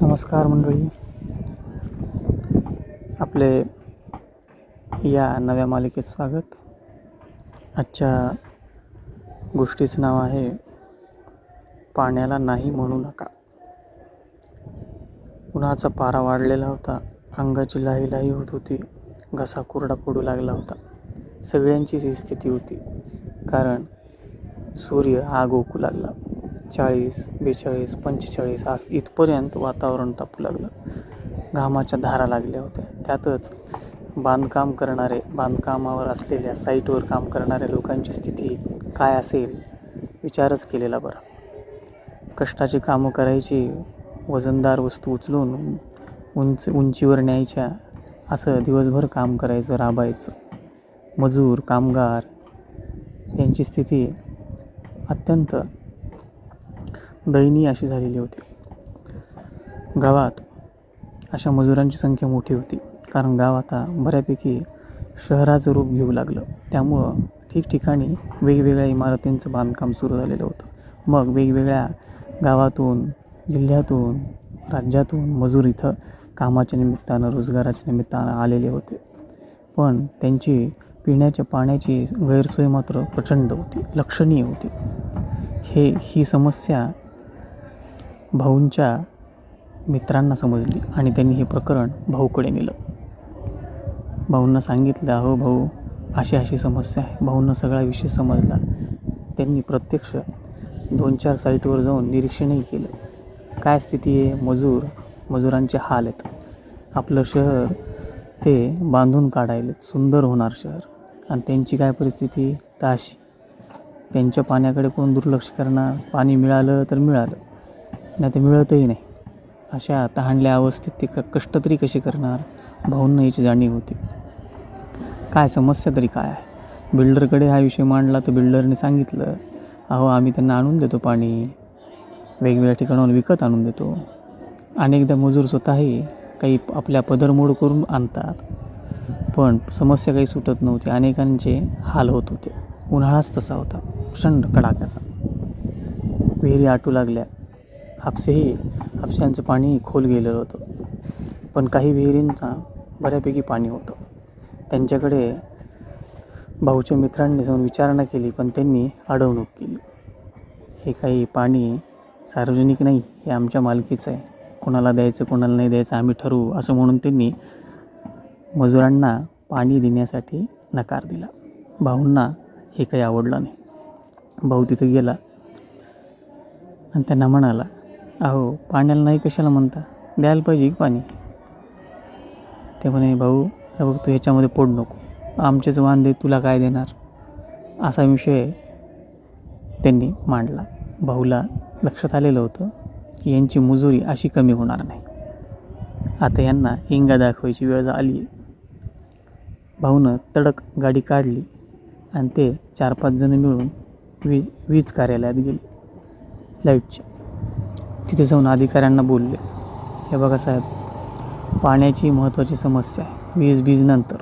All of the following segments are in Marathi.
नमस्कार मंडळी. आपले या नव्या मालिकेत स्वागत. आजच्या गोष्टीचं नाव आहे पाण्याला नाही म्हणू नका. उन्हाचा पारा वाढलेला होता अंगाची लाही लाही होत होती घसा कोरडा पडू लागला होता. सगळ्यांचीच ही स्थिती होती कारण सूर्य आग ओकू लागला चाळीस बेचाळीस पंचेचाळीस आज इथपर्यंत वातावरण तापू लागलं. घामाच्या धारा लागल्या होत्या. त्यातच बांधकाम करणारे बांधकामावर असलेल्या साईटवर काम करणाऱ्या लोकांची स्थिती काय असेल विचारच केलेला बरा. कष्टाची कामं करायची वजनदार वस्तू उचलून उंच उंचीवर न्यायच्या असं दिवसभर काम करायचं राबायचं. मजूर कामगार यांची स्थिती अत्यंत दयनीय अशी झालेली होती. गावात अशा मजुरांची संख्या मोठी होती. कारण गाव आता बऱ्यापैकी शहराचं रूप घेऊ लागलं. त्यामुळं ठिकठिकाणी वेगवेगळ्या इमारतींचं बांधकाम सुरू झालेलं होतं. मग वेगवेगळ्या गावातून जिल्ह्यातून राज्यातून मजूर इथं कामाच्या निमित्तानं रोजगाराच्या निमित्तानं आलेले होते. पण त्यांची पिण्याच्या पाण्याची गैरसोय मात्र प्रचंड होती. लक्षणीय होती. हे ही समस्या भाऊंच्या मित्रांना समजली आणि त्यांनी हे प्रकरण भाऊकडे नेलं. भाऊंना सांगितलं अहो भाऊ अशी अशी समस्या आहे. भाऊंना सगळा विषय समजला. त्यांनी प्रत्यक्ष दोन चार साईटवर जाऊन निरीक्षणही केलं. काय स्थिती आहे? मजूर मजुरांचे हाल आहेत. आपलं शहर ते बांधून काढायलेत सुंदर होणार शहर. आणि त्यांची काय परिस्थिती ताशी त्यांच्या पाण्याकडे कोण दुर्लक्ष करणार? पाणी मिळालं तर मिळालं. नाही तर मिळतही नाही. अशा तहानल्या अवस्थेत ते क कष्ट तरी कसे करणार? भाऊंना याची जाणीव होती. काय समस्या तरी काय आहे? बिल्डरकडे हा विषय मांडला तर बिल्डरने सांगितलं अहो आम्ही त्यांना आणून देतो पाणी. वेगवेगळ्या ठिकाणाहून विकत आणून देतो. अनेकदा मजूर स्वतःही काही आपल्या पदरमोड करून आणतात. पण समस्या काही सुटत नव्हती. अनेकांचे हाल होत होते. उन्हाळाच तसा होता. प्रचंड कडाक्याचा. विहिरी आटू लागल्या. हापसेही हापशांचं पाणी खोल गेलेलं होतं. पण काही विहिरींचा बऱ्यापैकी पाणी होतं. त्यांच्याकडे भाऊच्या मित्रांनी जाऊन विचारणा केली पण त्यांनी अडवणूक केली. हे काही पाणी सार्वजनिक नाही हे आमच्या मालकीचं आहे. कोणाला द्यायचं कोणाला नाही द्यायचं आम्ही ठरवू असं म्हणून त्यांनी मजुरांना पाणी देण्यासाठी नकार दिला. भाऊंना हे काही आवडलं नाही. भाऊ तिथं गेला आणि त्यांना म्हणाला अहो पाण्याला नाही कशाला म्हणता? द्यायला पाहिजे की पाणी? ते म्हणे भाऊ हे बघ तू ह्याच्यामध्ये पोड नको. आमचेच वांदे तुला काय देणार? असा विषय त्यांनी मांडला. भाऊला लक्षात आलेलं होतं की यांची मुजुरी अशी कमी होणार नाही. आता यांना हिंगा दाखवायची वेळ आली भाऊनं तडक गाडी काढली आणि ते चार पाच जण मिळून वी वीज कार्यालयात गेले. लाईटच्या तिथे जाऊन अधिकाऱ्यांना बोलले हे बघा साहेब पाण्याची महत्त्वाची समस्या आहे. वीज बीज नंतर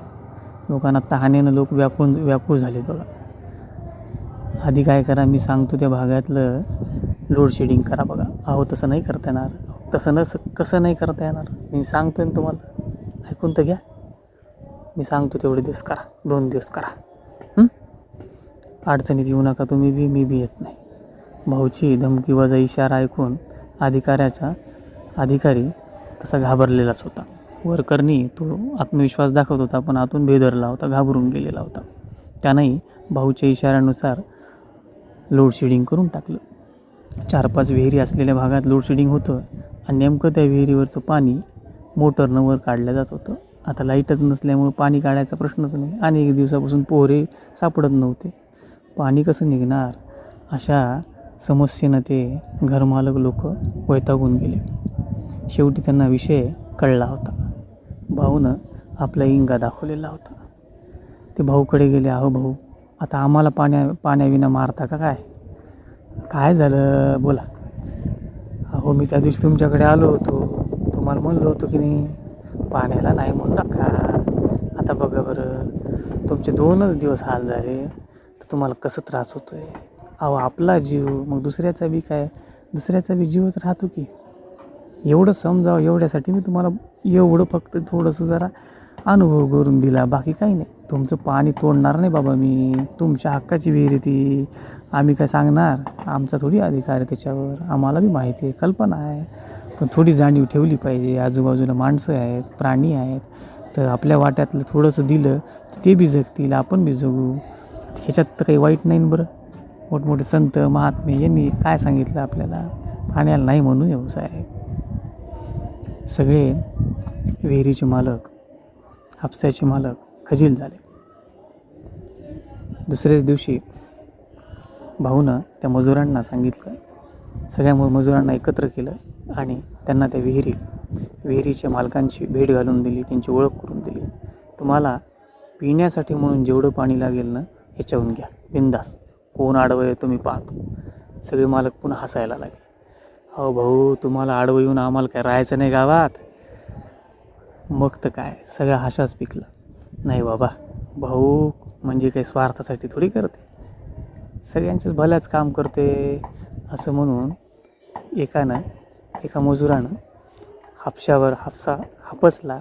लोकांना तहानेनं लोक व्यापून व्यापूळ झाले बघा. आधी काय करा मी सांगतो त्या भागातलं लोडशेडिंग करा बघा. अहो तसं नाही करता येणार. तसं नसं कसं नाही करता येणार? मी सांगतो ना तुम्हाला. ऐकून तर घ्या. मी सांगतो तेवढे दिवस करा. दोन दिवस करा. अडचणीत येऊ नका तुम्ही बी मी बी येत नाही. भाऊची धमकी वजा इशारा ऐकून अधिकाऱ्याचा अधिकारी तसा घाबरलेलाच होता. वरकरनी तो आत्मविश्वास दाखवत होता पण आतून बेदरला होता घाबरून गेलेला होता. त्यानंही भाऊच्या इशाऱ्यानुसार लोडशेडिंग करून टाकलं. चार पाच विहिरी असलेल्या भागात लोडशेडिंग होतं आणि नेमकं त्या विहिरीवरचं पाणी मोटरनं वर काढलं जात होतं. आता लाईटच नसल्यामुळं पाणी काढायचा प्रश्नच नाही आणि एक दिवसापासून पोहरे सापडत नव्हते. पाणी कसं निघणार? अशा समस्येनं ते घरमालक लोक वैतागून गेले. शेवटी त्यांना विषय कळला होता. भाऊनं आपला इंगा दाखवलेला होता. ते भाऊकडे गेले अहो भाऊ आता आम्हाला पाण्या पाण्याविना मारता का काय? काय झालं? बोला. अहो मी त्या दिवशी तुमच्याकडे आलो होतो. तुम्हाला म्हणलो होतो की नाही पाण्याला नाही म्हणू नका. आता बघा बरं तुमचे दोनच दिवस हाल झाले तर तुम्हाला कसं त्रास होतो आहे अहो आपला जीव मग दुसऱ्याचा बी काय? दुसऱ्याचा बी जीवच राहतो की. एवढं समजावं एवढ्यासाठी मी तुम्हाला एवढं फक्त थोडंसं जरा अनुभव करून दिला. बाकी काही नाही. तुमचं पाणी तोडणार नाही बाबा मी. तुमच्या हक्काची विहीर ती. आम्ही काय सांगणार? आमचा थोडी अधिकार आहे त्याच्यावर. आम्हाला बी माहिती आहे कल्पना आहे. पण थोडी जाणीव ठेवली पाहिजे. आजूबाजूला माणसं आहेत प्राणी आहेत. तर आपल्या वाट्यातलं थोडंसं दिलं तर ते बी जगतील आपण बी जगू. ह्याच्यात तर काही वाईट नाही बरं. मोठमोठे संत महात्मे यांनी काय सांगितलं आपल्याला? पाण्याला नाही म्हणून व्यवसाय आहे सगळे विहिरीचे मालक हापसाचे मालक खजील झाले. दुसऱ्याच दिवशी भाऊनं त्या मजुरांना सांगितलं सगळ्या मजुरांना एकत्र केलं आणि त्यांना त्या विहिरी विहिरीच्या मालकांची भेट घालून दिली त्यांची ओळख करून दिली. तुम्हाला पिण्यासाठी म्हणून जेवढं पाणी लागेल ना याच्याहून घ्या. बिंदास कोण आडवं आहे तुम्ही पाहतो. सगळे मालक पुन्हा हसायला लागले. अहो भाऊ तुम्हाला आडवं येऊन आम्हाला काय राहायचं नाही गावात? मग तर काय सगळा हशाच पिकला. नाही बाबा भाऊ म्हणजे काही स्वार्थासाठी थोडी करते. सगळ्यांचेच भल्याच काम करते असं म्हणून एकानं एका मजुरानं हापशावर हापसा हापसला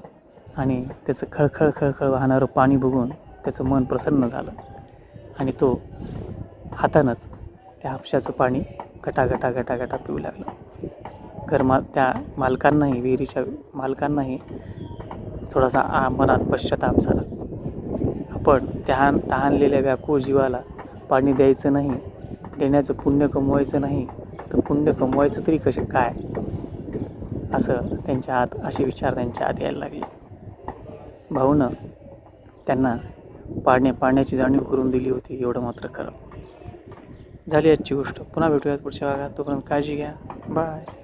आणि त्याचं खळखळ खळखळ वाहणारं पाणी बघून त्याचं मन प्रसन्न झालं. आणि तो हातानंच त्या हापशाचं पाणी गटा गटा गटा गटा पिऊ लागलं. गरमा त्या मालकांनाही विहिरीच्या मालकांनाही थोडासा आ मनात पश्चाताप झाला. आपण तहान तहानलेल्या व्याकुळ जीवाला पाणी द्यायचं नाही देण्याचं पुण्य कमवायचं नाही तर पुण्य कमवायचं तरी कसे काय? असं त्यांच्या आत असे विचार त्यांच्या आत यायला लागले. भाऊनं त्यांना पाण्या पाण्याची जाणीव करून दिली होती एवढं मात्र खरं. झाली आजची गोष्ट. पुन्हा भेटूयात पुढच्या भागात. तोपर्यंत काळजी घ्या. बाय